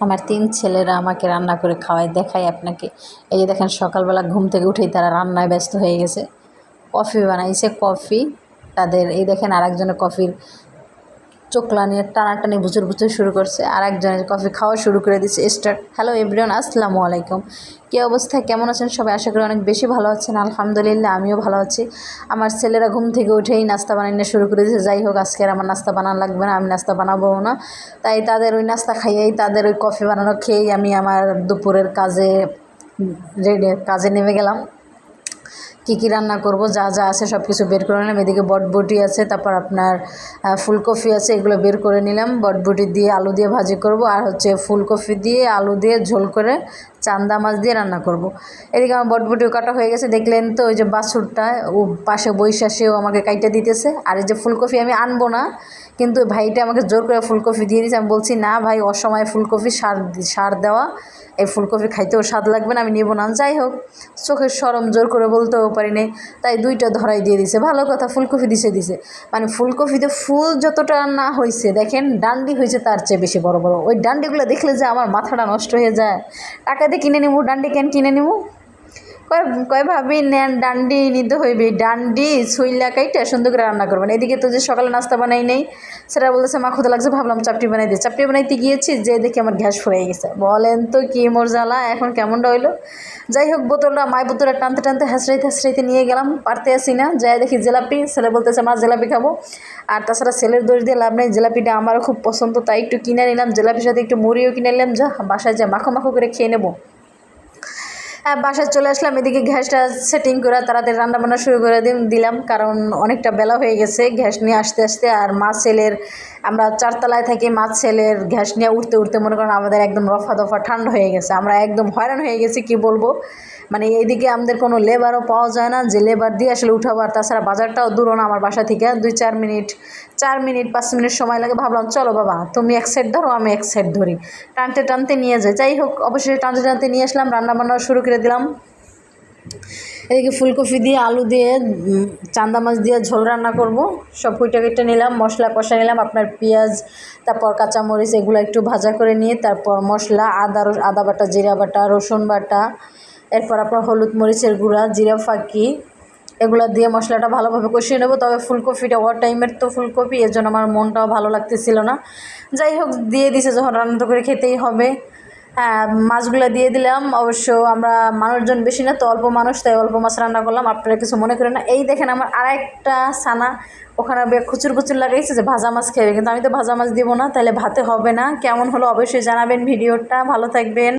আমার তিন ছেলেরা আমাকে রান্না করে খাওয়ায়, দেখাই আপনাকে। এই যে দেখেন, সকালবেলা ঘুম থেকে উঠেই তারা রান্নায় ব্যস্ত হয়ে গেছে। কফি বানাইছে, কফি। তাদের, এই দেখেন আরেকজনের কফির চোখলা নিয়ে টানাটানি বুচুর বুচুর শুরু করছে। আর একজনের কফি খাওয়া শুরু করে দিচ্ছে স্টার্ট হ্যালো এভরিওয়ান আসসালামু আলাইকুম। কী অবস্থা? কেমন আছেন সবাই? আশা করি অনেক বেশি ভালো আছেন। আলহামদুলিল্লাহ, আমিও ভালো আছি। আমার ছেলেরা ঘুম থেকে উঠেই নাস্তা বানানো শুরু করে দিয়েছে যাই হোক, আজকে আর আমার নাস্তা বানানো লাগবে না। আমি নাস্তা বানাবো না। তাই তাদের ওই নাস্তা খাইয়েই, তাদের ওই কফি বানানো খেয়েই আমি আমার দুপুরের কাজে রেডি কাজে নেমে গেলাম। কী কী রান্না করব, যা যা আছে সব কিছু বের করে নিলাম। এদিকে বটবটি আছে, তারপর আপনার ফুলকপি আছে, এগুলো বের করে নিলাম। বটবটি দিয়ে আলু দিয়ে ভাজি করব, আর হচ্ছে ফুলকপি দিয়ে আলু দিয়ে ঝোল করে চান্দা মাছ দিয়ে রান্না করব। এদিকে আমার বটবটিও কাটা হয়ে গেছে, দেখলেন তো, ওই যে বাছুরটা, ও পাশে বৈশাসেও আমাকে কাইটা দিতেছে। আর এই যে ফুলকপি আমি আনব না, কিন্তু ভাইটা আমাকে জোর করে ফুলকপি দিয়ে দিয়েছে। আমি বলছি, না ভাই, অসময়ে ফুলকপি সার সার দেওয়া, এই ফুলকপি খাইতেও স্বাদ লাগবে না, আমি নেব না। যাই হোক চোখের সরম জোর করে বলতেও পারি পারিনি। তাই দুইটা ধরাই দিয়ে দিছে। ভালো কথা, ফুলকপি দিছে দিছে। মানে ফুলকপিতে ফুল যতটা না হয়েছে দেখেন ডান্ডি হয়েছে তার চেয়ে বেশি বড় বড়। ওই ডান্ডিগুলো দেখলে যে আমার মাথাটা নষ্ট হয়ে যায়। টাকা দিয়ে কিনে নিবো ডান্ডি কেন কিনে নিবো কয় কয় ভাবি, নেন, ডান্ডি নিতে হইবে। ডান্ডি ছুইলা কাইটা সুন্দর করে রান্না করবেন। এদিকে তো যে সকালে নাস্তা বানাই নেই, সেটা বলতেছে, মা ক্ষুদা লাগছে, ভাবলাম চাপটি বানাই দিই চাপটি বানাইতে গিয়েছি, যে দেখি আমার গ্যাস ফুরিয়ে গেছে। বলেন তো কি মোর জ্বালা, এখন কেমনটা হইল? যাই হোক, বোতলটা, মাই বোতলটা টানতে টানতে হাসড়াইতে হাসড়াইতে নিয়ে গেলাম, পারতে আসি না। যাই দেখি জিলাপি, ছেলে বলতেছে, মা, জিলাপি খাব। আর তাছাড়া ছেলের দোষ দিয়ে লাভ নেই, জিলাপিটা আমারও খুব পছন্দ, তাই একটু কিনে নিলাম। জিলাপির সাথে একটু মুড়িও কিনে নিলাম, যা, বাসায় যা, মাখো মাখো করে খেয়ে নেব। বাসায় চলে আসলাম, এদিকে গ্যাসটা সেটিং করে তাড়াতাড়ি রান্না বান্না শুরু করে দিম- দিলাম, কারণ অনেকটা বেলা হয়ে গেছে গ্যাস নিয়ে আসতে আসতে, আর মাছ ছেলের, আমরা চারতলায় থাকি মাছ ছেলের গ্যাস নিয়ে উঠতে উঠতে মনে করেন আমাদের একদম রফা দফা ঠান্ডা হয়ে গেছে, আমরা একদম হয়রান হয়ে গেছি, কি বলব? মানে এইদিকে আমাদের কোনো লেবারও পাওয়া যায় না, যে লেবার দিয়ে আসলে উঠাবো, আর তাছাড়া বাজারটাও দূরও না আমার বাসা থেকে, দুই চার মিনিট চার মিনিট, পাঁচ মিনিট সময় লাগে, ভাবলাম চলো বাবা, তুমি এক সাইড ধরো, আমি এক সাইড ধরি, টানতে টানতে নিয়ে যাই যাই হোক অবশ্যই টানতে টানতে নিয়ে আসলাম রান্না বান্না শুরু করে দিলাম। এদিকে ফুলকপি দিয়ে, আলু দিয়ে চান্দা মাছ দিয়ে ঝোল রান্না করব। সব কুইটা কেটে নিলাম, মশলা কষা নিলাম, আপনার পেঁয়াজ, তারপর কাঁচামরিচ, এগুলো একটু ভাজা করে নিয়ে তারপর মশলা, আদা আদা বাটা, জিরা বাটা, রসুন বাটা, এরপর আপনার হলুদ মরিচের গুঁড়া, জিরা ফাঁকি, এগুলো দিয়ে মশলাটা ভালোভাবে কষিয়ে নেব। তবে ফুলকপিটা ওয়ার টাইমের তো ফুলকপি এর জন্য আমার মনটাও ভালো লাগতেছিল না। যাই হোক, দিয়ে দিছে, যখন রান্না তো করে খেতেই হবে। মাছগুলো দিয়ে দিলাম। অবশ্য আমরা মানুষজন বেশি না, তো অল্প মানুষ, তাই অল্প মাছ রান্না করলাম। আপনারা কিছু মনে করেন না। এই দেখেন আমার আরেকটা সানা ওখানে খুচুর খুচুর লাগাইছে যে ভাজা মাছ খেয়ে কিন্তু আমি তো ভাজা মাছ দিব না তাহলে ভাতে হবে না। কেমন হলো অবশ্যই জানাবেন ভিডিওটা। ভালো থাকবেন।